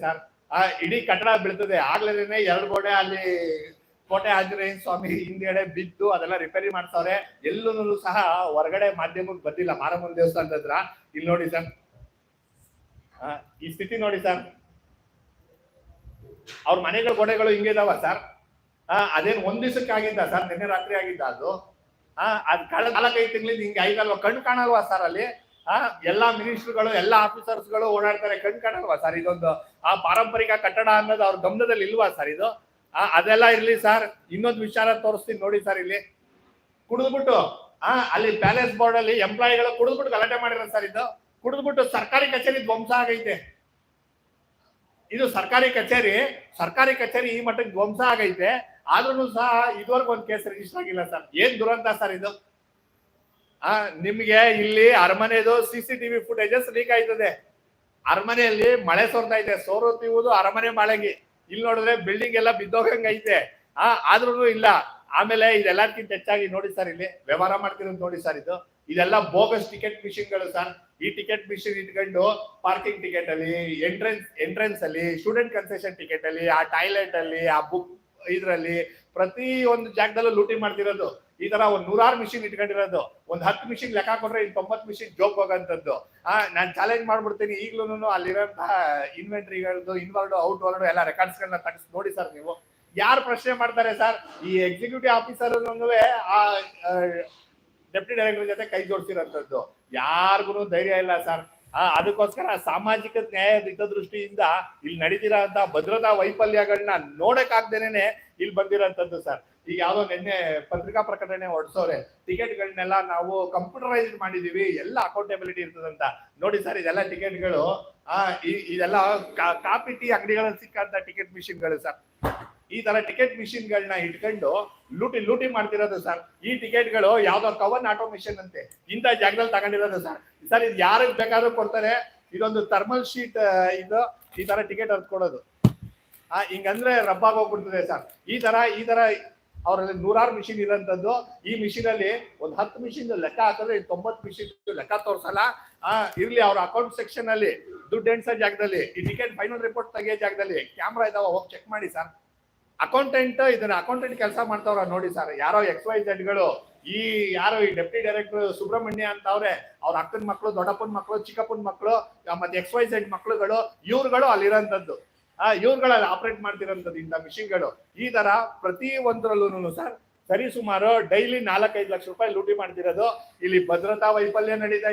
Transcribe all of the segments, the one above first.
Sir. ಆ, ಇಡೀ ಕಟ್ಟಡ ಬೀಳ್ತದೆ. ಆಗ್ಲೇನೆ ಎರಡು ಗೋಡೆ ಅಲ್ಲಿ ಕೋಟೆ ಆಂಜನೇಯ ಸ್ವಾಮಿ ಹಿಂದ್ಗಡೆ ಬಿದ್ದು ಅದೆಲ್ಲ ರಿಪೇರಿ ಮಾಡ್ತಾವ್ರೆ ಎಲ್ಲೂ ಸಹ ಹೊರಗಡೆ ಮಾಧ್ಯಮಕ್ಕೆ ಬಂದಿಲ್ಲ. ಮಾರಮ್ಮನ ದೇವಸ್ಥಾನದ ಹತ್ರ ಇಲ್ಲಿ ನೋಡಿ ಸರ್. ಈ ಸ್ಥಿತಿ ನೋಡಿ ಸರ್. ಅವ್ರ ಮನೆಗಳ ಗೋಡೆಗಳು ಹಿಂಗೆ ಇದಾವ ಸರ್. ಅದೇನ್ ಒಂದ್ ದಿವಸಕ್ಕೆ ಆಗಿದ್ದ ಸರ್? ನಿನ್ನೆ ರಾತ್ರಿ ಆಗಿದ್ದ ಅದು. ಆ, ಅದ್ ಕಳೆದ ನಾಲ್ಕೈದು ತಿಂಗಳಿಂದ ಹಿಂಗೆ ಐದಲ್ವ ಕಣ್ಣು ಕಾಣಲ್ವಾ ಸರ್ ಅಲ್ಲಿ? ಆ, ಎಲ್ಲಾ ಮಿನಿಸ್ಟರ್ಗಳು, ಎಲ್ಲಾ ಆಫೀಸರ್ಸ್ಗಳು ಓಡಾಡ್ತಾರೆ. ಕಣ್ ಕಾಣಲ್ವಾ ಸರ್? ಇದೊಂದು ಆ ಪಾರಂಪರಿಕ ಕಟ್ಟಡ ಅನ್ನೋದು ಅವ್ರ ಗಮನದಲ್ಲಿ ಇಲ್ವಾ ಸರ್ ಇದು? ಆ, ಅದೆಲ್ಲ ಇರ್ಲಿ ಸರ್. ಇನ್ನೊಂದು ವಿಚಾರ ತೋರಿಸ್ತೀನಿ ನೋಡಿ ಸರ್ ಇಲ್ಲಿ. ಕುಡಿದ್ಬಿಟ್ಟು, ಆ, ಅಲ್ಲಿ ಪ್ಯಾಲೇಸ್ ಬೋರ್ಡ್ ಅಲ್ಲಿ ಎಂಪ್ಲಾಯಿಗಳು ಕುಡಿದ್ಬಿಟ್ಟು ಗಲಾಟೆ ಮಾಡಿರೋ ಸರ್ ಇದು. ಕುಡಿದ್ಬಿಟ್ಟು ಸರ್ಕಾರಿ ಕಚೇರಿ ಧ್ವಂಸ ಆಗೈತೆ. ಇದು ಸರ್ಕಾರಿ ಕಚೇರಿ ಸರ್ಕಾರಿ ಕಚೇರಿ ಈ ಮಟ್ಟಕ್ಕೆ ಧ್ವಂಸ ಆಗೈತೆ. ಆದ್ರೂ ಸಹ ಇದುವರೆಗೂ ಒಂದು ಕೇಸ್ ರಿಜಿಸ್ಟರ್ ಆಗಿಲ್ಲ ಸರ್. ಏನ್ ದುರಂತ ಸರ್ ಇದು? ಆ, ನಿಮ್ಗೆ ಇಲ್ಲಿ ಅರಮನೆದು C C TV footages leak ಆಯ್ತದೆ. ಅರಮನೆಯಲ್ಲಿ ಮಳೆ ಸೋರ್ತಾ ಇದೆ. ಸೋರುತ್ತಿರುವುದು ಅರಮನೆ ಮಳೆಗೆ. ಇಲ್ಲಿ ನೋಡಿದ್ರೆ ಬಿಲ್ಡಿಂಗ್ ಎಲ್ಲ ಬಿದ್ದೋಗಂಗ್ ಐತೆ ಆ ಆದ್ರೂ ಇಲ್ಲ. ಆಮೇಲೆ ಇದೆಲ್ಲಕ್ಕಿಂತ ಹೆಚ್ಚಾಗಿ ನೋಡಿ ಸರ್ ಇಲ್ಲಿ. ವ್ಯವಹಾರ ಮಾಡ್ತಿರೋದು ನೋಡಿ ಸರ್ ಇದು. ಇದೆಲ್ಲ ಬೋಗಸ್ ಟಿಕೆಟ್ ಮಿಷಿನ್ಗಳು ಸರ್ ಈ ಟಿಕೆಟ್ ಮಿಷಿನ್ ಇಟ್ಕೊಂಡು ಪಾರ್ಕಿಂಗ್ ಟಿಕೆಟ್ ಅಲ್ಲಿ ಎಂಟ್ರೆನ್ಸ್ ಎಂಟ್ರೆನ್ಸ್ ಅಲ್ಲಿ ಸ್ಟೂಡೆಂಟ್ ಕನ್ಸೆಷನ್ ಟಿಕೆಟ್ ಅಲ್ಲಿ, ಆ ಟಾಯ್ಲೆಟ್ ಅಲ್ಲಿ, ಆ ಬುಕ್ ಇದ್ರಲ್ಲಿ ಪ್ರತಿ ಒಂದು ಜಾಗದಲ್ಲೂ ಲೂಟಿ ಮಾಡ್ತಿರೋದು. ಈ ತರ ಒಂದ್ ನೂರಾರು ಮಿಷಿನ್ ಇಟ್ಕೊಂಡಿರೋದು. ಒಂದ್ ಹತ್ತು ಮಿಷಿನ್ ಲೆಕ್ಕ ಕೊಟ್ರೆ ಇನ್ ತೊಂಬತ್ ಮಿಷಿನ್ ಜೋಕ್ ಹೋಗಂತದ್ದು. ಆ, ನಾನ್ ಚಾಲೆಂಜ್ ಮಾಡ್ಬಿಡ್ತೀನಿ. ಈಗ್ಲೂ ಅಲ್ಲಿರೋಂತಹ ಇನ್ವೆಂಟ್ರಿಗಳದ್ದು ಇನ್ವರ್ಡ್ ಔಟ್ ವರ್ಡ್ ಎಲ್ಲ ರೆಕಾರ್ಡ್ಸ್ ಗಳನ್ನ ತಗ್ಸ್, ನೋಡಿ ಸರ್ ನೀವು. ಯಾರು ಪ್ರಶ್ನೆ ಮಾಡ್ತಾರೆ ಸರ್ ಈ ಎಕ್ಸಿಕ್ಯೂಟಿವ್ ಆಫೀಸರ್ ಆ ಡೆಪ್ಟಿ ಡೈರೆಕ್ಟರ್ ಜೊತೆ ಕೈ ಜೋಡಿಸಿರೋಂಥದ್ದು. ಯಾರಿಗೂ ಧೈರ್ಯ ಇಲ್ಲ ಸರ್ ಅದಕ್ಕೋಸ್ಕರ ಸಾಮಾಜಿಕ ನ್ಯಾಯದ ಹಿತದೃಷ್ಟಿಯಿಂದ ಇಲ್ಲಿ ನಡೀತಿರೋಂತ ಭದ್ರತಾ ವೈಫಲ್ಯಗಳನ್ನ ನೋಡಕ್ಕಾಗ್ದೇನೆ ಇಲ್ಲಿ ಬಂದಿರೋಂಥದ್ದು ಸರ್. ಈಗ ಯಾವ್ದೋ ನಿನ್ನೆ ಪತ್ರಿಕಾ ಪ್ರಕಟಣೆ ಹೊಡ್ಸೋರೆ, ಟಿಕೆಟ್ಗಳನ್ನೆಲ್ಲ ನಾವು ಕಂಪ್ಯೂಟರೈಸ್ ಮಾಡಿದೀವಿ, ಎಲ್ಲ ಅಕೌಂಟೆಬಿಲಿಟಿ ಇರ್ತದಂತ ನೋಡಿ ಸರ್, ಇದೆಲ್ಲ ಟಿಕೆಟ್ಗಳು, ಆ ಇದೆಲ್ಲ ಕಾಪಿ ಟೀ ಅಂಗಡಿಗಳಲ್ಲಿ ಸಿಕ್ಕಂತ ಟಿಕೆಟ್ ಮಿಷಿನ್ಗಳು ಸರ್. ಈ ತರ ಟಿಕೆಟ್ ಮಿಷಿನ್ಗಳನ್ನ ಇಟ್ಕೊಂಡು ಲೂಟಿ ಲೂಟಿ ಮಾಡ್ತಿರೋದು ಸರ್. ಈ ಟಿಕೆಟ್ಗಳು ಯಾವ್ದೋ ಕವನ್ ಆಟೋ ಮಿಷನ್ ಅಂತೆ, ಇಂಥ ಜಾಗದಲ್ಲಿ ತಗೊಂಡಿರೋದು ಸರ್. ಸರ್, ಇದು ಯಾರಿಗೆ ಬೇಕಾದ್ರೂ ಕೊಡ್ತಾರೆ. ಇದೊಂದು ಥರ್ಮಲ್ ಶೀಟ್ ಇದು, ಈ ತರ ಟಿಕೆಟ್ ಹರ್ದ್ ಕೊಡೋದು. ಆ, ಹಿಂಗಂದ್ರೆ ರಬ್ಬಾಗ್ ಹೋಗ್ಬಿಡ್ತದೆ ಸರ್ ಈ ತರ ಈ ತರ ಅವರಲ್ಲಿ ನೂರಾರು ಮಿಷಿನ್ ಇರೋಂಥದ್ದು. ಈ ಮಿಷಿನ್ ಅಲ್ಲಿ ಒಂದ್ ಹತ್ತು ಮಿಷಿನ್ ಲೆಕ್ಕ ಹಾಕಿದ್ರೆ ತೊಂಬತ್ ಮಿಷಿನ್ ಲೆಕ್ಕ ತೋರ್ಸಲ್ಲ. ಆ, ಇರ್ಲಿ ಅವ್ರ ಅಕೌಂಟ್ ಸೆಕ್ಷನ್ ಅಲ್ಲಿ ದುಡ್ಡು ಎಣ್ಸೋ ಜಾಗದಲ್ಲಿ, ಈ ಟಿಕೆಟ್ ಫೈನಲ್ ರಿಪೋರ್ಟ್ ತೆಗಿಯೋ ಜಾಗದಲ್ಲಿ ಕ್ಯಾಮ್ರಾ ಇದಾವ, ಹೋಗಿ ಚೆಕ್ ಮಾಡಿ ಸರ್ ಅಕೌಂಟೆಂಟ್ ಇದನ್ನ ಅಕೌಂಟೆಂಟ್ ಕೆಲಸ ಮಾಡ್ತಾವ್ರ ನೋಡಿ ಸರ್ ಯಾರೋ ಎಕ್ಸ್ ವೈ ಗಳು, ಈ ಯಾರೋ ಈ ಡೆಪ್ಟಿ ಡೈರೆಕ್ಟರ್ ಸುಬ್ರಹ್ಮಣ್ಯ ಅಂತ ಅವ್ರೆ ಅವ್ರ ಅಕ್ಕನ ಮಕ್ಕಳು ದೊಡ್ಡಪ್ಪನ ಮಕ್ಕಳು ಚಿಕ್ಕಪ್ಪನ ಮಕ್ಕಳು ಮತ್ತೆ ಎಕ್ಸ್ ವೈ ಝೆಡ್ ಮಕ್ಕಳುಗಳು ಇವ್ರುಗಳು ಅಲ್ಲಿರೋಂಥದ್ದು. ಆ, ಇವ್ರುಗಳಲ್ಲಿ ಆಪರೇಟ್ ಮಾಡ್ತಿರೋದ್ರಿಂದ ಮಿಷಿನ್ಗಳು ಈ ತರ ಪ್ರತಿ ಒಂದರಲ್ಲೂ ಸರ್, ಸರಿ ಸುಮಾರು ಡೈಲಿ ನಾಲ್ಕೈದು ಲಕ್ಷ ರೂಪಾಯಿ ಲೂಟಿ ಮಾಡ್ತಿರೋದು. ಇಲ್ಲಿ ಭದ್ರತಾ ವೈಫಲ್ಯ ನಡೀತಾ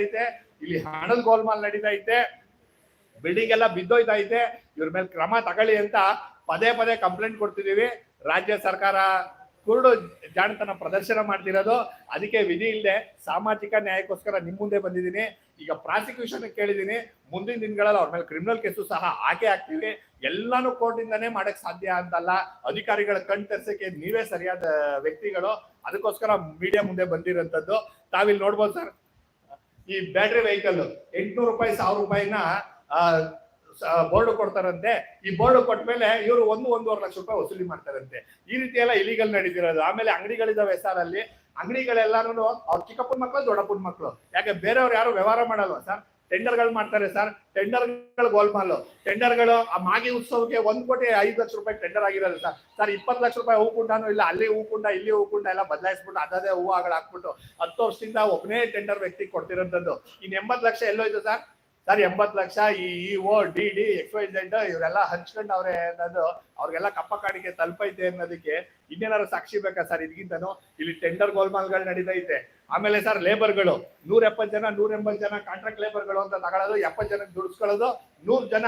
ಇಲ್ಲಿ ಹಣದ ಗೋಲ್ಮಾಲ್ ನಡೀತಾ ಐತೆ ಬಿಲ್ಡಿಂಗ್ ಎಲ್ಲ ಬಿದ್ದೋಯ್ತಾ ಐತೆ ಇವ್ರ ಮೇಲೆ ಕ್ರಮ ತಗೊಳ್ಳಿ ಅಂತ ಪದೇ ಪದೇ ಕಂಪ್ಲೇಂಟ್ ಕೊಡ್ತಿದೀವಿ. ರಾಜ್ಯ ಸರ್ಕಾರ ಕುರುಡು ಜಾಣತನ ಪ್ರದರ್ಶನ ಮಾಡ್ತಿರೋದು. ಅದಕ್ಕೆ ವಿಧಿ ಇಲ್ಲದೆ ಸಾಮಾಜಿಕ ನ್ಯಾಯಕ್ಕೋಸ್ಕರ ನಿಮ್ಮ ಮುಂದೆ ಬಂದಿದ್ದೀನಿ. ಈಗ ಪ್ರಾಸಿಕ್ಯೂಷನ್ ಕೇಳಿದ್ದೀನಿ. ಮುಂದಿನ ದಿನಗಳಲ್ಲಿ ಅವ್ರ ಮೇಲೆ ಕ್ರಿಮಿನಲ್ ಕೇಸು ಸಹ ಹಾಕೇ ಹಾಕ್ತೀವಿ. ಎಲ್ಲಾನು ಕೋರ್ಟ್ ಇಂದಾನೇ ಮಾಡಕ್ ಸಾಧ್ಯ ಅಂತಲ್ಲ. ಅಧಿಕಾರಿಗಳ ಕಣ್ ತರ್ಸಕ್ಕೆ ನೀವೇ ಸರಿಯಾದ ವ್ಯಕ್ತಿಗಳು. ಅದಕ್ಕೋಸ್ಕರ ಮೀಡಿಯಾ ಮುಂದೆ ಬಂದಿರೋಂಥದ್ದು. ತಾವಿಲ್ಲಿ ನೋಡ್ಬೋದು ಸರ್. ಈ ಬ್ಯಾಟ್ರಿ ವೆಹಿಕಲ್ ಎಂಟ್ನೂರು ರೂಪಾಯಿ, ಸಾವಿರ ರೂಪಾಯಿನ ಬೋರ್ಡ್ ಕೊಡ್ತಾರಂತೆ. ಈ ಬೋರ್ಡ್ ಕೊಟ್ಮೇಲೆ ಇವರು ಒಂದು, ಒಂದೂವರೆ ಲಕ್ಷ ರೂಪಾಯಿ ವಸೂಲಿ ಮಾಡ್ತಾರಂತೆ. ಈ ರೀತಿ ಎಲ್ಲ ಇಲಿಗಲ್ ನಡೀತಿರೋದು. ಆಮೇಲೆ ಅಂಗಡಿಗಳಿದಾವೆ ಸರ್ ಅಲ್ಲಿ. ಅಂಗಡಿಗಳೆಲ್ಲಾನು ಅವ್ರ ಚಿಕ್ಕಪ್ಪನ ಮಕ್ಕಳು ದೊಡ್ಡಪ್ಪನ ಮಕ್ಕಳು ಯಾಕೆ ಬೇರೆಯವ್ರು ಯಾರು ವ್ಯವಹಾರ ಮಾಡಲ್ವಾ ಸರ್ ಟೆಂಡರ್ಗಳು ಮಾಡ್ತಾರೆ ಸರ್ ಟೆಂಡರ್ಗಳು ಗೋಲ್ಮಾಲು ಟೆಂಡರ್ಗಳು ಆ ಮಾಗಿ ಉತ್ಸವಕ್ಕೆ ಒಂದ್ ಕೋಟಿ ಐದು ಲಕ್ಷ ರೂಪಾಯಿ ಟೆಂಡರ್ ಆಗಿರೋದು ಸರ್ ಸರ್ ಇಪ್ಪತ್ತು ಲಕ್ಷ ರೂಪಾಯಿ ಹೂಕುಂಡನೂ ಇಲ್ಲ. ಅಲ್ಲಿ ಹೂಕುಂಡ ಇಲ್ಲಿ ಹೂಕುಂಡ ಎಲ್ಲ ಬದಲಾಯಿಸ್ಬಿಟ್ಟು ಅದೇ ಹೂವುಗಳು ಹಾಕ್ಬಿಟ್ಟು ಹತ್ತು ವರ್ಷದಿಂದ ಒಬ್ಬನೇ ಟೆಂಡರ್ ವ್ಯಕ್ತಿ ಕೊಡ್ತಿರೋಂಥದ್ದು. ಇನ್ ಎಂಬತ್ತು ಲಕ್ಷ ಎಲ್ಲೋಯ್ತು ಸರ್ ಸರ್, ಎಂಬತ್ತು lakh E O D D X Y Z ಇವರೆಲ್ಲ ಹಂಚ್ಕೊಂಡವ್ರೆ ಅನ್ನೋದು, ಅವ್ರಿಗೆಲ್ಲ ಕಪ್ಪ ಕಾಡಿಗೆ ತಲುಪೈತೆ ಅನ್ನೋದಕ್ಕೆ ಇನ್ನೇನಾರು ಸಾಕ್ಷಿ ಬೇಕಾ ಸರ್ ಇದಕ್ಕಿಂತನೂ ಇಲ್ಲಿ ಟೆಂಡರ್ ಗೋಲ್ಮಾಲ್ಗಳು ನಡೀತೈತೆ. ಆಮೇಲೆ ಸರ್ ಲೇಬರ್ಗಳು ನೂರ ಎಪ್ಪತ್ತು ಜನ ನೂರ ಎಂಬತ್ತು ಜನ ಕಾಂಟ್ರಾಕ್ಟ್ ಲೇಬರ್ಗಳು ಅಂತ ತಗೊಳ್ಳೋದು ಎಪ್ಪತ್ತು ಜನ ದುಡಿಸ್ಕೊಳ್ಳೋದು, ನೂರು ಜನ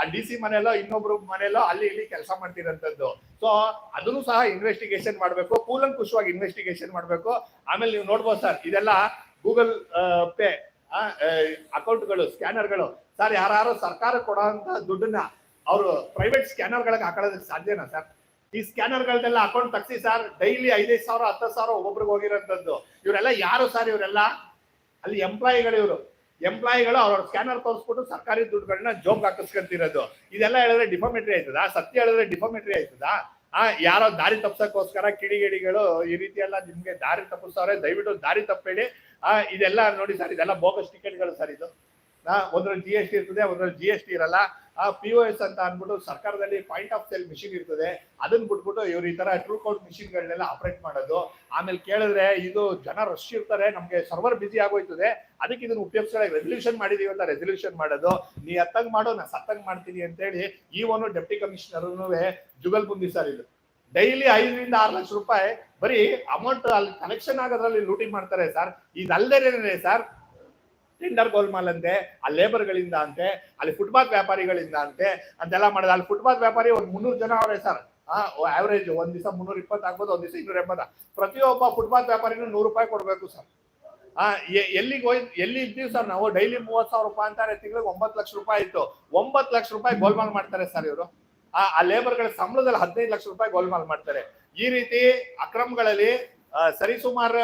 ಆ ಡಿ ಸಿ ಮನೆಯಲ್ಲೋ, ಇನ್ನೊಬ್ರು ಮನೆಯಲ್ಲೋ ಅಲ್ಲಿ ಇಲ್ಲಿ ಕೆಲಸ ಮಾಡ್ತಿರೋಂಥದ್ದು. ಸೊ ಅದನ್ನು ಸಹ ಇನ್ವೆಸ್ಟಿಗೇಷನ್ ಮಾಡಬೇಕು, ಕೂಲಂಕುಷವಾಗಿ ಇನ್ವೆಸ್ಟಿಗೇಷನ್ ಮಾಡಬೇಕು. ಆಮೇಲೆ ನೀವು ನೋಡ್ಬೋದು ಸರ್, ಇದೆಲ್ಲ ಗೂಗಲ್ ಪೇ ಅಕೌಂಟ್ಗಳು, ಸ್ಕ್ಯಾನರ್ಗಳು. ಸರ್ ಯಾರು ಸರ್ಕಾರ ಕೊಡೋಂತ ದುಡ್ಡನ್ನ ಅವರು ಪ್ರೈವೇಟ್ ಸ್ಕ್ಯಾನರ್ಗಳಿಗೆ ಹಾಕೊಳ್ಳೋದಕ್ಕೆ ಸಾಧ್ಯನಾ ಸರ್? ಈ ಸ್ಕ್ಯಾನರ್ಗಳನ್ನೆಲ್ಲ ಅಕೌಂಟ್ ತಗ್ಸಿ ಸರ್, ಡೈಲಿ ಐದೈದು ಸಾವಿರ, ಹತ್ತು ಸಾವಿರ ಒಬ್ಬೊಬ್ರಿಗೆ ಹೋಗಿರೋಂಥದ್ದು. ಇವರೆಲ್ಲ ಯಾರು ಸರ್ ಇವರೆಲ್ಲ? ಅಲ್ಲಿ ಎಂಪ್ಲಾಯಿಗಳು ಇವರು. ಎಂಪ್ಲಾಯಿಗಳು ಅವ್ರ ಸ್ಕ್ಯಾನರ್ ತೋರಿಸ್ಬಿಟ್ಟು ಸರ್ಕಾರಿ ದುಡ್ಡುಗಳನ್ನ ಜೋಬ್ ಹಾಕಿಸ್ಕೊಂತಿರೋದು. ಇದೆಲ್ಲ ಹೇಳಿದ್ರೆ ಡಿಫಾಮೆಟ್ರಿ ಆಯ್ತದ? ಸತ್ಯ ಹೇಳಿದ್ರೆ ಡಿಫಾಮೆಟ್ರಿ ಆಯ್ತದ? ಆ, ಯಾರೋ ದಾರಿ ತಪ್ಸಕ್ಕೋಸ್ಕರ ಕಿಡಿಗಿಡಿಗಳು ಈ ರೀತಿ ಎಲ್ಲ ನಿಮ್ಗೆ ದಾರಿ ತಪ್ಪಿಸೋರೆ, ದಯವಿಟ್ಟು ದಾರಿ ತಪ್ಪೇಳಿ ಆ, ಇದೆಲ್ಲ ನೋಡಿ ಸರ್, ಇದೆಲ್ಲ ಬೋಗಸ್ ಟಿಕೆಟ್ಗಳು ಸರ್ ಇದು. ಒಂದ್ರಲ್ಲಿ ಜಿ ಎಸ್ ಟಿ ಇರ್ತದೆ, ಒಂದ್ರಲ್ಲಿ ಜಿ ಎಸ್ ಟಿ ಇರಲ್ಲ. ಆ ಪಿ ಎಸ್ ಅಂತ ಅಂದ್ಬಿಟ್ಟು ಸರ್ಕಾರದಲ್ಲಿ ಪಾಯಿಂಟ್ ಆಫ್ ಸೇಲ್ ಮಿಷಿನ್ ಇರ್ತದೆ. ಅದನ್ನ ಬಿಟ್ಬಿಟ್ಟು ಇವ್ರು ಈ ತರ ಟ್ರೂ ಮಿಷಿನ್ ಮಿಷಿನ್ಗಳನ್ನೆಲ್ಲ ಆಪರೇಟ್ ಮಾಡೋದು. ಆಮೇಲೆ ಕೇಳಿದ್ರೆ ಇದು ಜನ ರಶ್ ಇರ್ತಾರೆ, ನಮ್ಗೆ ಸರ್ವರ್ ಬಿಸಿ ಆಗೋಯ್ತದೆ. ಅದಕ್ಕೆ ಇದನ್ನ ಉಪಯೋಗಿಸ್ಕೊಳ್ಳಿ ರೆಸಲ್ಯೂಷನ್ ಮಾಡಿದೀವಿ ಅಂತ ರೆಸಲ್ಯೂಷನ್ ಮಾಡೋದು. ನೀ ಅತ್ತಂಗ್ ಮಾಡೋ, ನಾ ಸತ್ತಂಗ್ ಮಾಡ್ತೀನಿ ಅಂತೇಳಿ ಈ ಒಂದು deputy commissioner Jugal Bundi sir ಇದು. ಡೈಲಿ ಐದರಿಂದ ಆರು ಲಕ್ಷ ರೂಪಾಯಿ ಬರೀ ಅಮೌಂಟ್ ಅಲ್ಲಿ ಕನೆಕ್ಷನ್ ಆಗೋದ್ರಲ್ಲಿ ಲೂಟಿ ಮಾಡ್ತಾರೆ ಸರ್ ಇದಲ್ದೇನೆ ಸರ್ ಟೆಂಡರ್ ಗೋಲ್ಮಾಲ್ ಅಂತೆ, ಆ ಲೇಬರ್ಗಳಿಂದ ಅಂತೆ, ಅಲ್ಲಿ ಫುಟ್ಪಾತ್ ವ್ಯಾಪಾರಿಗಳಿಂದ ಅಂತೆ, ಅಂತೆಲ್ಲ ಮಾಡೋದು. ಅಲ್ಲಿ ಫುಟ್ಪಾತ್ ವ್ಯಾಪಾರಿ ಒಂದು ಮುನ್ನೂರು ಜನ ಅವರೇ ಸರ್ ಆವರೇಜ್ ಒಂದ್ ದಿವಸ ಮುನ್ನೂರ ಇಪ್ಪತ್ತು ಆಗ್ಬೋದು, ಒಂದ್ ದಿವಸ ಇನ್ನೂರ ಎಂಬತ್ತ ಪ್ರತಿಯೊಬ್ಬ ಫುಟ್ಪಾತ್ ವ್ಯಾಪಾರಿನೂ ನೂರು ರೂಪಾಯಿ ಕೊಡಬೇಕು ಸರ್ ಆ ಎಲ್ಲಿಗೆ ಹೋಯ್, ಎಲ್ಲಿ ಇದ್ದೀವಿ ಸರ್ ನಾವು? ಡೈಲಿ ಮೂವತ್ ಸಾವಿರ ರೂಪಾಯಿ ಅಂತಾರೆ, ತಿಂಗಳಿಗೆ ಒಂಬತ್ತು ಲಕ್ಷ ರೂಪಾಯಿ ಇತ್ತು ಒಂಬತ್ತು ಲಕ್ಷ ರೂಪಾಯಿ ಗೋಲ್ಮಾಲ್ ಮಾಡ್ತಾರೆ ಸರ್ ಇವರು. ಆ ಲೇಬರ್ಗಳ ಸಂಬಳದಲ್ಲಿ ಹದಿನೈದು ಲಕ್ಷ ರೂಪಾಯಿ ಗೋಲ್ಮಾಲ್ ಮಾಡ್ತಾರೆ. ಈ ರೀತಿ ಅಕ್ರಮಗಳಲ್ಲಿ ಸರಿಸುಮಾರು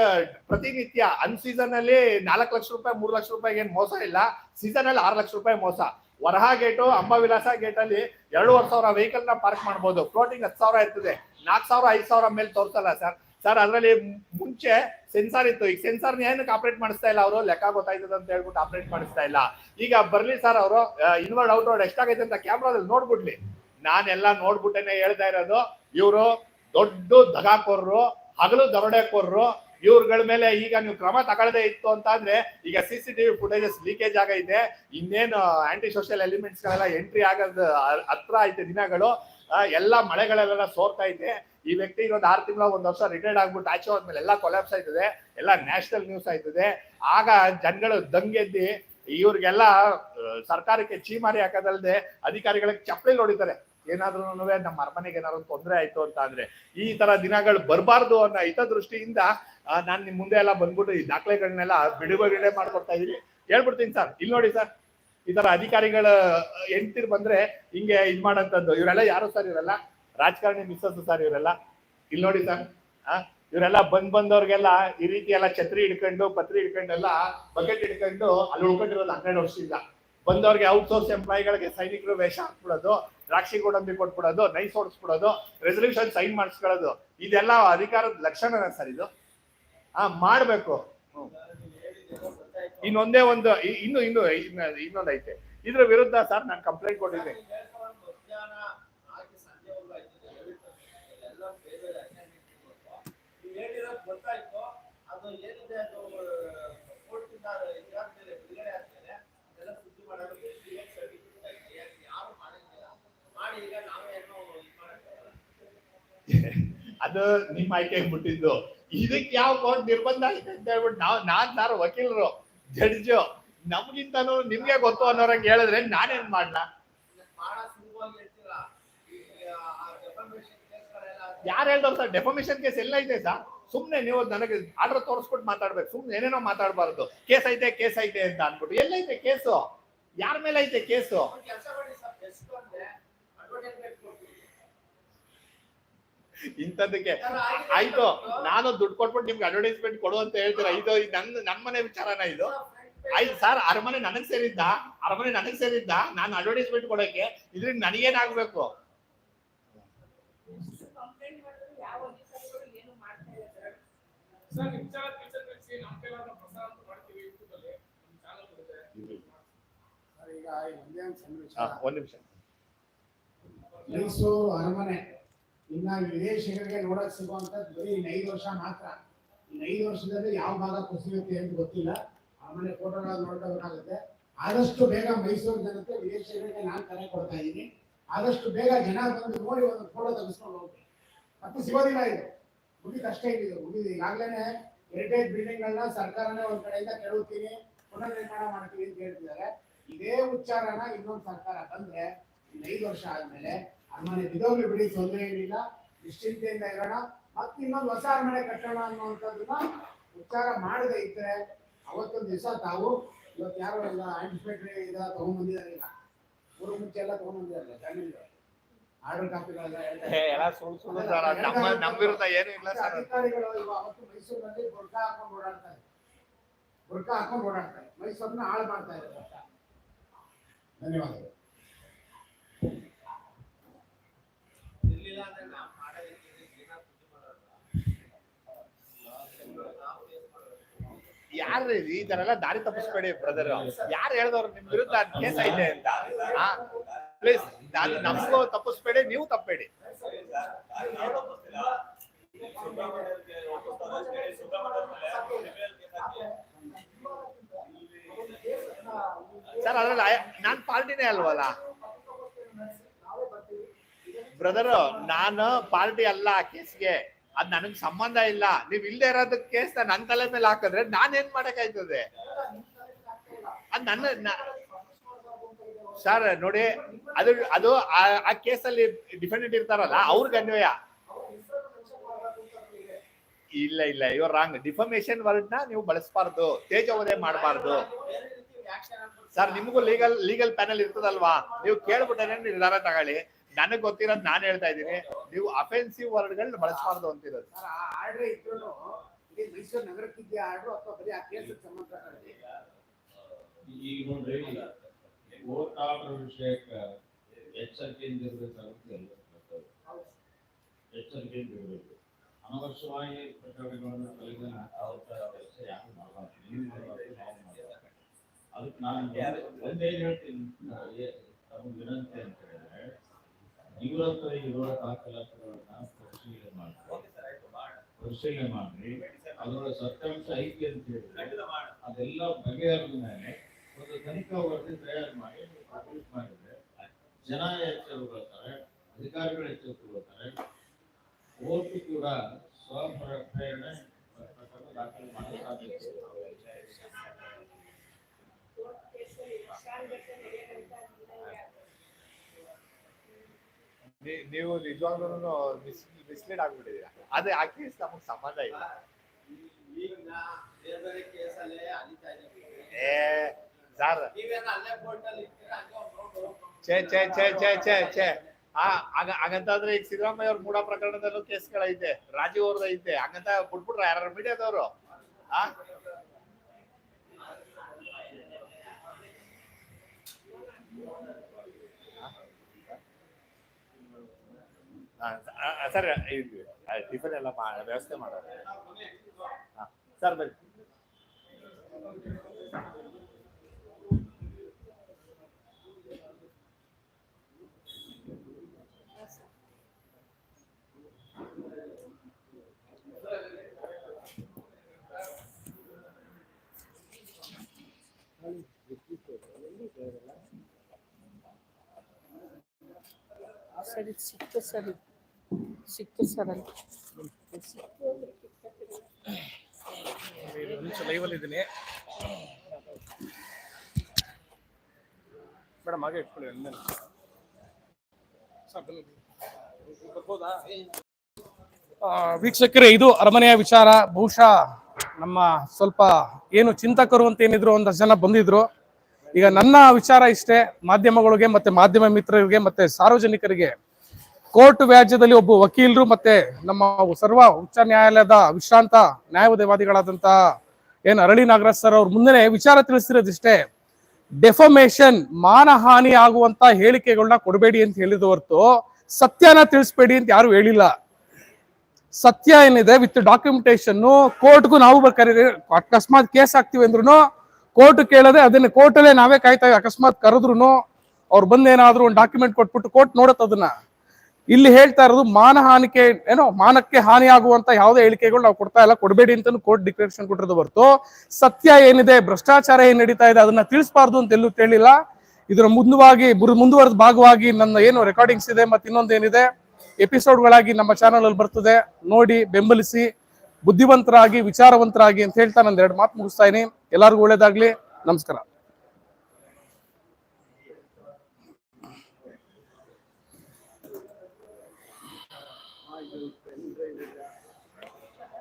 ಪ್ರತಿನಿತ್ಯ ಅನ್ ಸೀಸನ್ ಅಲ್ಲಿ ನಾಲ್ಕು ಲಕ್ಷ ರೂಪಾಯಿ, ಮೂರು ಲಕ್ಷ ರೂಪಾಯಿ ಏನು ಮೋಸ ಇಲ್ಲ. ಸೀಸನ್ ಅಲ್ಲಿ ಆರು ಲಕ್ಷ ರೂಪಾಯಿ ಮೋಸ. ವರಹ ಗೇಟು ಅಂಬಾವಿಲಾಸ ಗೇಟ್ ಅಲ್ಲಿ ಎರಡೂವರೆ ಸಾವಿರ ವೆಹಿಕಲ್ನ ಪಾರ್ಕ್ ಮಾಡ್ಬೋದು. ಫ್ಲೋಟಿಂಗ್ ಹತ್ತು ಸಾವಿರ ಇರ್ತದೆ. ನಾಲ್ಕು ಸಾವಿರ, ಐದು ಸಾವಿರ ಮೇಲೆ ತೋರಿಸಲ್ಲ ಸರ್ ಸರ್ ಅದರಲ್ಲಿ ಮುಂಚೆ ಸೆನ್ಸಾರ್ ಇತ್ತು. ಈಗ ಸೆನ್ಸಾರ್ ಏನಕ್ಕೆ ಆಪರೇಟ್ ಮಾಡಿಸ್ತಾ ಇಲ್ಲ ಅವರು? ಲೆಕ್ಕ ಗೊತ್ತಾಯ್ತದ ಅಂತ ಹೇಳ್ಬಿಟ್ಟು ಆಪರೇಟ್ ಮಾಡಿಸ್ತಾ ಇಲ್ಲ. ಈಗ ಬರ್ಲಿ ಸರ್ ಅವರು ಇನ್ವರ್ಡ್ ಔಟ್ವರ್ಡ್ ಎಷ್ಟಾಗೈತೆ ಅಂತ ಕ್ಯಾಮ್ರಾದಲ್ಲಿ ನೋಡ್ಬಿಡ್ಲಿ. ನಾನೆಲ್ಲ ನೋಡ್ಬಿಟ್ಟೇನೆ ಹೇಳ್ತಾ ಇರೋದು, ಇವರು ದೊಡ್ಡ ದಗಾಕೋರ್ರು, ಹಗಲು ದರೋಡೆಕೋರ್ರು, ಇವ್ರಗಳ ಮೇಲೆ ಈಗ ನೀವು ಕ್ರಮ ತಗೊಳ್ಳದೆ ಇತ್ತು ಅಂತ ಅಂದ್ರೆ ಈಗ C C TV footages leakage ಆಗೈತೆ. ಇನ್ನೇನು ಆಂಟಿ ಸೋಷಿಯಲ್ ಎಲಿಮೆಂಟ್ಸ್ ಗಳೆಲ್ಲ ಎಂಟ್ರಿ ಆಗೋದು ಹತ್ರ ಐತೆ ದಿನಗಳು. ಎಲ್ಲ ಮಳೆಗಳೆಲ್ಲ ಸೋರ್ತಾ ಐತೆ ಈ ವ್ಯಕ್ತಿ ಇನ್ನೊಂದು ಆರು ತಿಂಗಳ, ಒಂದು ವರ್ಷ ರಿಟೈರ್ಡ್ ಆಗ್ಬಿಟ್ಟು ಆಚೆ ಹೋದ್ಮೇಲೆ ಎಲ್ಲ ಕೊಲಾಪ್ಸ್ ಆಯ್ತದೆ. ಎಲ್ಲ ನ್ಯಾಷನಲ್ ನ್ಯೂಸ್ ಆಯ್ತದೆ. ಆಗ ಜನಗಳು ದಂಗೆದ್ದಿ, ಇವ್ರಿಗೆಲ್ಲ ಸರ್ಕಾರಕ್ಕೆ ಚೀಮಾರಿ ಹಾಕೋದಲ್ಲದೆ ಅಧಿಕಾರಿಗಳಿಗೆ ಚಪ್ಪಲಿ ಹೊಡಿತಾರೆ. ಏನಾದ್ರೂ ನಮ್ಮ ಅರಮನೆಗೆ ಏನಾದ್ರು ತೊಂದರೆ ಆಯ್ತು ಅಂತ ಅಂದ್ರೆ ಈ ತರ ದಿನಗಳು ಬರಬಾರ್ದು ಅನ್ನೋ ಹಿತದೃಷ್ಟಿಯಿಂದ ದೃಷ್ಟಿಯಿಂದ ನಾನ್ ನಿಮ್ ಮುಂದೆ ಎಲ್ಲ ಬಂದ್ಬಿಟ್ಟು ಈ ದಾಖಲೆಗಳನ್ನೆಲ್ಲ ಬಿಡುಗಡೆ ಮಾಡ್ಕೊಡ್ತಾ ಇದೀನಿ. ಹೇಳ್ಬಿಡ್ತೀನಿ ಸರ್. ಇಲ್ಲಿ ನೋಡಿ ಸರ್, ಈ ತರ ಅಧಿಕಾರಿಗಳ, ಹೆಂಡ್ತಿರ್ ಬಂದ್ರೆ ಹಿಂಗೆ ಇದ್ ಮಾಡಂತದ್ದು. ಇವರೆಲ್ಲ ಯಾರು ಸರ್ ಇವರೆಲ್ಲ? ರಾಜಕಾರಣಿ ಮಿಸ್ಸಸ್ ಸರ್ ಇವರೆಲ್ಲ? ಇಲ್ಲಿ ನೋಡಿ ಸರ್ ಇವರೆಲ್ಲ ಬಂದ್ ಬಂದವ್ರಿಗೆಲ್ಲ ಈ ರೀತಿ ಎಲ್ಲ ಛತ್ರಿ ಹಿಡ್ಕೊಂಡು, ಪತ್ರಿ ಹಿಡ್ಕೊಂಡೆಲ್ಲ ಬಕೆಟ್ ಹಿಡ್ಕೊಂಡು ಅಲ್ಲಿ ಉಳ್ಕೊಂಡಿರೋದು ಹನ್ನೆರಡು ವರ್ಷದಿಂದ. ಬಂದವ್ರಿಗೆ ಔಟ್ಸೋರ್ಸ್ ಎಂಪ್ಲಾಯಿಗಳಿಗೆ ಸೈನಿಕರು ವೇಷ ಹಾಕ್ಬಿಡೋದು. ದ್ರಾಕ್ಷಿ ಗೋಡಂಬಿ ಕೊಟ್ಬಿಡೋದು ನೈಸ್ ಓಡಿಸ್ಬಿಡೋದು ರೆಸಲ್ಯೂಷನ್ ಸೈನ್ ಮಾಡಿಸ್ಕೊಳ್ಳೋದು, ಇದೆಲ್ಲ ಅಧಿಕಾರದ ಲಕ್ಷಣನ ಸರ್ ಇದು? ಆ, ಮಾಡ್ಬೇಕು. ಇನ್ನೊಂದೇ ಒಂದು ಇನ್ನು ಇನ್ನು ಇನ್ನೊಂದು ಐತೆ ಇದ್ರ ವಿರುದ್ಧ ಸರ್ ನಾನು ಕಂಪ್ಲೇಂಟ್ ಕೊಟ್ಟಿದ್ದೆ ಅದು ಆಗಿ ಸಂಜೆವರೆಗೂ ಆಯ್ತದೆ ಎಲ್ಲ ಬೇರೆ ಬೇರೆ assignment ಇರ್ಬೇಕು. ನೀವು ಹೇಳಿರೋದು ಗೊತ್ತಾಯ್ತು ಅದು ಏನಿದೆ ಅದು ಕೋರ್ಟಿಂದ ಇದಾಗ್ತದೆ ಬಿಡುಗಡೆ ಆಗ್ತದೆ ಅದೆಲ್ಲ ಸುದ್ದಿ ಮಾಡೋದು ಯಾರು ಮಾಡಿಲ್ಲ ಮಾಡಿ ಈಗ ನಾವೇನೋ ಇದು ಮಾಡಕ್ಕೆ ಅದು ನಿಮ್ಮ ಆಯ್ಕೆಗೆ ಬಿಟ್ಟಿದ್ದು ಇದಕ್ಕೆ ಯಾವ ಕೋರ್ಟ್ ನಿರ್ಬಂಧ ಆಯ್ತು ಅಂತ ಹೇಳ್ಬಿಟ್ಟು ನಾವು, ನಾನ್ ಸರ್ ವಕೀಲರು ಜಡ್ಜು ನಮ್ಗಿಂತನೂ ನಿಮ್ಗೆ ಗೊತ್ತು ಅನ್ನೋರಂಗೆ ಹೇಳಿದ್ರೆ ನಾನೇನ್ ಮಾಡ್ಲಾ? ಯಾರು ಹೇಳ್ದವ್ರು ಸರ್? ಡೆಫಾಮೇಶನ್ ಕೇಸ್ ಎಲ್ಲ ಐತೆ ಸರ್? ಸುಮ್ನೆ ನೀವು ನನಗೆ ಆರ್ಡರ್ ತೋರಿಸ್ಬಿಟ್ಟು ಮಾತಾಡ್ಬೇಕು. ಸುಮ್ನೆ ಏನೇನೋ ಮಾತಾಡಬಾರ್ದು. ಕೇಸ್ ಐತೆ ಕೇಸ್ ಐತೆ ಅಂತ ಅನ್ಬಿಟ್ಟು ಎಲ್ಲೈತೆ ಕೇಸು ಯಾರ ಮೇಲೆ ಐತೆ ಕೇಸು ಇಂಥದ್ದಕ್ಕೆ. ಆಯ್ತು ನಾನು ದುಡ್ಡು ಕೊಟ್ಬಿಟ್ಟು ನಿಮ್ಗೆ ಅಡ್ವರ್ಟೈಸ್ಮೆಂಟ್ ಕೊಡು ಅಂತ ಹೇಳ್ತೀರಾ? ಇದು ನನ್ನ ನನ್ ನನ್ ಮನೆ ವಿಚಾರನ ಇದು ಆಯ್ತು ಸರ್ ಅರಮನೆ ನನಗ್ ಸೇರಿದ್ದ? ಅರಮನೆ ನನಗ್ ಸೇರಿದ್ದ? ನಾನು ಅಡ್ವರ್ಟೈಸ್ಮೆಂಟ್ ಕೊಡಕ್ಕೆ ಇದ್ರಿಂದ ನನಗೇನಾಗ್ಬೇಕು? ಒಂದ್ ನಿಮಿಷ. ಮೈಸೂರು ಅರಮನೆ. ಇನ್ನ ವಿದೇಶಿಗರಿಗೆ ನೋಡಕ್ ಸಿಗುವಂತದ್ದು ಬರೀ ಐದು ವರ್ಷ ಮಾತ್ರ. ಇನ್ನು ಐದು ವರ್ಷದಲ್ಲಿ ಯಾವ ಭಾಗ ಕುಸಿಯುತ್ತೆ ಅಂತ ಗೊತ್ತಿಲ್ಲ. ಆಮೇಲೆ ಫೋಟೋಗಳ ನೋಡಬೇಕಾಗುತ್ತೆ ಆದಷ್ಟು ಬೇಗ ಮೈಸೂರು ಜನತೆ ವಿದೇಶಿಗರಿಗೆ ನಾನು ಕರೆ ಕೊಡ್ತಾ ಇದ್ದೀನಿ. ಆದಷ್ಟು ಬೇಗ ಜನ ಬಂದು ನೋಡಿ ಒಂದು ಫೋಟೋ ತೆಗೆಸ್ಕೊಂಡು ಹೋಗ್ಬೇಕು ಮತ್ತೆ ಸಿಗೋದಿಲ್ಲ ಇದು. ಮುಗಿದ ಅಷ್ಟೇ ಇದೆ. ಮುಗಿದು ಈಗಾಗಲೇ ಹೆರಿಟೇಜ್ ಬಿಲ್ಡಿಂಗ್ಗಳನ್ನ ಸರ್ಕಾರನೇ ಒಂದ್ ಕಡೆಯಿಂದ ಕೇಳುತ್ತೀನಿ ಪುನರ್ ನಿರ್ಮಾಣ ಮಾಡ್ತೀವಿ ಅಂತ ಹೇಳ್ತಿದ್ದಾರೆ. ಇದೇ ಉಚ್ಚಾರನ ಇನ್ನೊಂದು ಸರ್ಕಾರ ಬಂದ್ರೆ ಐದು ವರ್ಷ ಆದ್ಮೇಲೆ ಅರಮನೆ ಬಿದೋಗ್ಲಿ ಬಿಡಿ ತೊಂದರೆ ಏನಿಲ್ಲ. ನಿಶ್ಚಿಂತೆಯಿಂದ ಇರೋಣ. ಮತ್ತೆ ಇನ್ನೊಂದು ಹೊಸ ಅರಮನೆ ಕಟ್ಟೋಣ ಅನ್ನುವಂಥದ್ದನ್ನ ಉಚ್ಚಾರ ಮಾಡದೆ ಇದ್ರೆ ಅವತ್ತೊಂದು ದಿವಸ ತಾವು ಇವತ್ತು ಯಾರು ಎಲ್ಲ ಆಂಟಿಸ್ಪೇಟ್ರಿ ಇದ ತಗೊಂಡ್ಬಂದಿದ್ದಾರೆ ಈಗ ಊರು ಮುಂಚೆ ಎಲ್ಲ ತಗೊಂಡ್ಬಂದಿದ್ದಾರೆ ಜಮೀನು ಆರ್ಡರ್ ಕಾಪಿಗಳೆಲ್ಲ ಇಲ್ಲ ಅಧಿಕಾರಿಗಳು ಇವಾಗ ಅವತ್ತು ಮೈಸೂರಿನಲ್ಲಿ ಬುರ್ಕಾ ಹಾಕೊಂಡು ಓಡಾಡ್ತಾರೆ ಬುರ್ಕಾ ಹಾಕೊಂಡು ಓಡಾಡ್ತಾರೆ ಮೈಸೂರನ್ನ ಹಾಳು ಮಾಡ್ತಾ ಇದ್ದಾರೆ. ಧನ್ಯವಾದಗಳು ಇರ್ಲಿಲ್ಲ ಅಂದ್ರೆ ನಾವು ಮಾಡೋದಕ್ಕೆ ದಿನ ಸುದ್ದಿ ಮಾಡೋಲ್ಲ ನಾವು ಫೇಸ್ ಮಾಡೋದು ಯಾರು ಈ ತರ ಎಲ್ಲ ದಾರಿ ತಪ್ಪಿಸ್ಬೇಡಿ ಬ್ರದರ್ ಯಾರು ಹೇಳಿದವ್ರು ನಿಮ್ ವಿರುದ್ಧ ಕೇಸ್ ಐತೆ ಅಂತ? ಪ್ಲೀಸ್ ನಮಗೂ ತಪ್ಪಿಸ್ಬೇಡಿ ನೀವು ತಪ್ಪಬೇಡಿ ಸರ್ ಅದ್ರಲ್ಲಿ ನಾನ್ ಪಾರ್ಟಿನೇ ಅಲ್ವಲ್ಲ? ಬ್ರದರ್ ನಾನು ಪಾರ್ಟಿ ಅಲ್ಲ ಕೇಸ್ಗೆ. ಅದ್ ನನಗ್ ಸಂಬಂಧ ಇಲ್ಲ. ನೀವ್ ಇಲ್ದೇ ಇರೋದ್ ಕೇಸ್ ನನ್ ತಲೆ ಮೇಲೆ ಹಾಕಿದ್ರೆ ನಾನ್ ಏನ್ ಮಾಡಕ್ಕಾಯ್ತದೆ ಅದ್ ನನ್ನ ಸರ್ ನೋಡಿ, ಅದು ಅದು ಆ- ಕೇಸಲ್ಲಿ ಡಿಫೆಂಡೆಂಟ್ ಇರ್ತಾರಲ್ಲ, ಅವ್ರಿಗೆ ಅನ್ವಯ. ಇಲ್ಲ ಇಲ್ಲ, ಇವ್ರ ರಾಂಗ್ ಡಿಫಮೇಶನ್ ವರ್ಡ್ನ ನೀವು ಬಳಸಬಾರ್ದು. ತೇಜವದೇ ಮಾಡಬಾರ್ದು. ಸರ್, ನಿಮಗೂ ಲೀಗಲ್ ಲೀಗಲ್ ಪ್ಯಾನಲ್ ಇರ್ತದಲ್ವಾ? ನೀವು ಕೇಳ್ಬಿಟ್ಟರೆ ನಿರ್ಧಾರ ತಗೊಳ್ಳಿ? ನನಗ್ ಗೊತ್ತಿರೋದ್ ನಾನು ಹೇಳ್ತಾ ಇದ್ದೀನಿ. ನೀವು ಅಫೆನ್ಸಿವ್ ವರ್ಡ್ಗಳನ್ನ ಬಳಸಬಾರ್ದು ಅಂತಿರೋದು. ಎಚ್ಚರಿಕೆಯಿಂದ. ಎಚ್ಚರಿಕೆಯಿಂದ ಇರಬೇಕು. ಅನವಶ್ಯವಾಗಿ ಪ್ರಕರಣಗಳನ್ನು ಕೆಲಸ ಯಾರು ಮಾಡಬಾರ್ದು. ನೀವು ಮಾಡಬಾರ್ದು ನಾವು ಮಾಡಬಾರ್ದು. ಅದಕ್ಕೆ ನಾನು ಒಂದೇ ಹೇಳ್ತೀನಿ. ತಮಗೆ ವಿನಂತಿ ಅಂತ ಹೇಳಿದ್ರೆ ಇವ್ರ ಹತ್ರ ಇರೋ ದಾಖಲಾತಿಗಳನ್ನ ಪರಿಶೀಲನೆ ಮಾಡಿ ಓಕೆ ಸರ್ ಆಯ್ತು ಮಾಡೋಣ. ಪರಿಶೀಲನೆ ಮಾಡಿ ಅದರ ಸತ್ಯಾಂಶ ಐತಿ ಅಂತ ಹೇಳಿದ್ರೆ ಖಂಡಿತ ಮಾಡೋಣ. ಅದೆಲ್ಲ ಬಗೆಹರಿದ ಮೇಲೆ ಒಂದು ತನಿಖಾ ವರದಿ ತಯಾರು ಮಾಡಿ ಪಬ್ಲಿಷ್ ಮಾಡಿದ್ರೆ ಜನ ಎಚ್ಚರಗೊಳ್ತಾರೆ ಅಧಿಕಾರಿಗಳು ಎಚ್ಚರಗೊಳ್ತಾರೆ. ಕೋರ್ಟ್ ಕೂಡ ಸ್ವಪ್ರೇರಣೆ ಪ್ರಕರಣ ದಾಖಲೆ ಮಾಡಲು ಸಾಧ್ಯತೆ ಇದೆ. ಕೋರ್ಟ್ ಕೇಸಲ್ಲಿ ವರ್ಷಾನುಗಟ್ಟಲೆ ನಡೆಯೋದಂತ ಇಲ್ಲ. ನೀ- ನೀವು ನಿಜವಾಗ್ಲೂ ಮಿಸ್ಲೀಡ್ ಆಗ್ಬಿಟ್ಟಿದ್ದೀರಾ? ಅದೇ ಆ ಕೇಸ್ ನಮಗ್ ಸಂಬಂಧ ಇಲ್ಲ. ಏ ಸರ್. ಛೇ ಛೇ ಛೇ ಛೇ ಛೇ ಛೇ. ಹಾಗಂತಾದ್ರೆ ಈಗ ಸಿದ್ದರಾಮಯ್ಯ ಅವ್ರ ಮೂಡ ಪ್ರಕರಣದಲ್ಲೂ ಕೇಸ್ಗಳೈತೆ ರಾಜೀವ್ ಅವ್ರದ್ದು ಐತೆ ಹಂಗಂತ ಬಿಟ್ಬಿಟ್ರ ಯಾರು ಮೀಡಿಯಾದವರು? ಆ? ಸರ್ ಟಿಫನ್ ಎಲ್ಲ ಮಾ- ವ್ಯವಸ್ಥೆ ಮಾಡೋದು ಹಾ. ಸರ್ ಬನ್ನಿ ಸರಿ ಸಿಕ್ತು ಸರಿ ಸಿಕ್ತು ಸರ್ ಅಲ್ಲಿ ಮೇಡಮ್, ಹಾಗೆ ಇಟ್ಕೊಳ್ಳಿ ವೀಕ್ಷಕರೇ, ಇದು ಅರಮನೆಯ ವಿಚಾರ. ಬಹುಶಃ ನಮ್ಮ ಸ್ವಲ್ಪ ಏನು ಚಿಂತಕರು ಅಂತ ಏನಿದ್ರು ಒಂದಷ್ಟು ಜನ ಬಂದಿದ್ರು. ಈಗ ನನ್ನ ವಿಚಾರ ಇಷ್ಟೇ. ಮಾಧ್ಯಮಗಳಿಗೆ ಮತ್ತೆ ಮಾಧ್ಯಮ ಮಿತ್ರರಿಗೆ ಮತ್ತೆ ಸಾರ್ವಜನಿಕರಿಗೆ. ಕೋರ್ಟ್ ವ್ಯಾಜ್ಯದಲ್ಲಿ ಒಬ್ಬ ವಕೀಲರು ಮತ್ತೆ ನಮ್ಮ ಸರ್ವ ಉಚ್ಚ ನ್ಯಾಯಾಲಯದ ವಿಶ್ರಾಂತ ನ್ಯಾಯವಾದಿಗಳಾದಂತಹ ಏನ್ ಅರಳಿ ನಾಗರಾಜ್ ಸರ್ ಅವ್ರ ಮುಂದೆ ವಿಚಾರ ತಿಳಿಸಿರೋದಿಷ್ಟೇ. ಡೆಫಮೇಷನ್ ಮಾನಹಾನಿ ಆಗುವಂತ ಹೇಳಿಕೆಗಳನ್ನ ಕೊಡಬೇಡಿ ಅಂತ ಹೇಳಿದ ಹೊರತು ಸತ್ಯನ ತಿಳಿಸ್ಬೇಡಿ ಅಂತ ಯಾರು ಹೇಳಿಲ್ಲ. ಸತ್ಯ ಏನಿದೆ ವಿತ್ ಡಾಕ್ಯುಮೆಂಟೇಶನ್ ಕೋರ್ಟ್ಗೂ ನಾವು ಕರೀ ಅಕಸ್ಮಾತ್ ಕೇಸ್ ಹಾಕ್ತಿವಿ ಅಂದ್ರೂ ಕೋರ್ಟ್ ಕೇಳದೆ ಅದನ್ನ ಕೋರ್ಟಲ್ಲೇ ನಾವೇ ಕಾಯ್ತಾ ಅಕಸ್ಮಾತ್ ಕರೆದ್ರು ಅವ್ರು ಬಂದ ಏನಾದ್ರು ಒಂದು ಡಾಕ್ಯುಮೆಂಟ್ ಕೊಟ್ಬಿಟ್ಟು ಕೋರ್ಟ್ ನೋಡತ್ ಅದನ್ನ. ಇಲ್ಲಿ ಹೇಳ್ತಾ ಇರೋದು ಮಾನಹಾನಿಕೆ ಏನೋ ಮಾನಕ್ಕೆ ಹಾನಿ ಆಗುವಂತ ಯಾವುದೇ ಹೇಳಿಕೆಗಳು ನಾವು ಕೊಡ್ತಾ ಇಲ್ಲ, ಕೊಡಬೇಡಿ ಅಂತ ಕೋರ್ಟ್ ಡಿಕ್ಲರೇಷನ್ ಕೊಟ್ಟಿರೋದು ಹೊರತು. ಸತ್ಯ ಏನಿದೆ, ಭ್ರಷ್ಟಾಚಾರ ಏನ್ ನಡೀತಾ ಇದೆ ಅದನ್ನ ತಿಳಿಸಬಾರ್ದು ಅಂತ ಎಲ್ಲೂ ತಿಳಿಲ್ಲ ಇದರ ಮುಂದುವಾಗಿ ಮುಂದುವರೆದ ಭಾಗವಾಗಿ ನನ್ನ ಏನು ರೆಕಾರ್ಡಿಂಗ್ಸ್ ಇದೆ, ಮತ್ತೆ ಇನ್ನೊಂದು ಏನಿದೆ ಎಪಿಸೋಡ್ಗಳಾಗಿ ನಮ್ಮ ಚಾನಲ್ ಅಲ್ಲಿ ಬರ್ತದೆ. ನೋಡಿ, ಬೆಂಬಲಿಸಿ, ಬುದ್ಧಿವಂತರಾಗಿ, ವಿಚಾರವಂತರಾಗಿ ಅಂತ ಹೇಳ್ತಾ ನಂದು ಎರಡು ಮಾತು ಮುಗಿಸ್ತಾ ಇದೀನಿ. ಎಲ್ಲರಿಗೂ ಒಳ್ಳೇದಾಗ್ಲಿ. ನಮಸ್ಕಾರ.